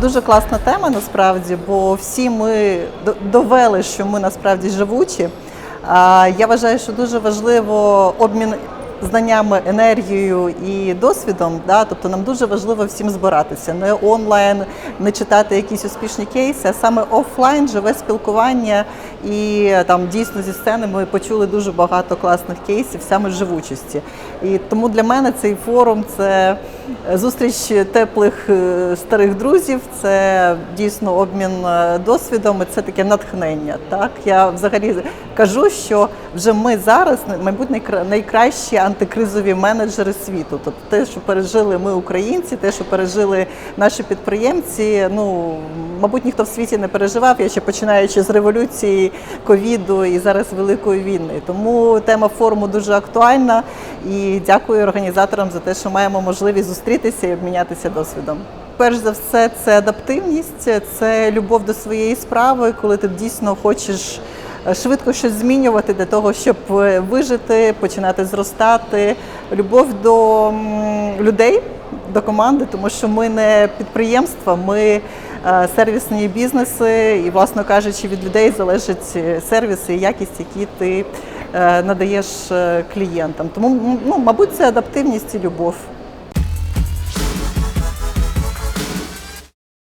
Дуже класна тема насправді, бо всі ми довели, що ми насправді живучі. Я вважаю, що дуже важливо обмін знаннями, енергією і досвідом. Да? Тобто нам дуже важливо всім збиратися, не онлайн, не читати якісь успішні кейси, а саме офлайн, живе спілкування. І там дійсно зі сцени ми почули дуже багато класних кейсів саме живучості. І тому для мене цей форум це зустріч теплих е, старих друзів, це дійсно обмін е, досвідом, і це таке натхнення. Так я взагалі кажу, що вже ми зараз, мабуть, найкра- найкращі антикризові менеджери світу. Тобто те, що пережили ми, українці, те, що пережили наші підприємці. Ну мабуть, ніхто в світі не переживав. Я ще починаючи з революції, ковіду і зараз великої війни. Тому тема форуму дуже актуальна. І дякую організаторам за те, що маємо можливість зустрітися і обмінятися досвідом. Перш за все, це адаптивність, це любов до своєї справи, коли ти дійсно хочеш швидко щось змінювати для того, щоб е, вижити, починати зростати. Любов до людей, до команди, тому що ми не підприємства, ми е, сервісні бізнеси, і, власно кажучи, від людей залежать е, сервіси і якість, які ти е, надаєш е, клієнтам. Тому, ну, мабуть, це адаптивність і любов.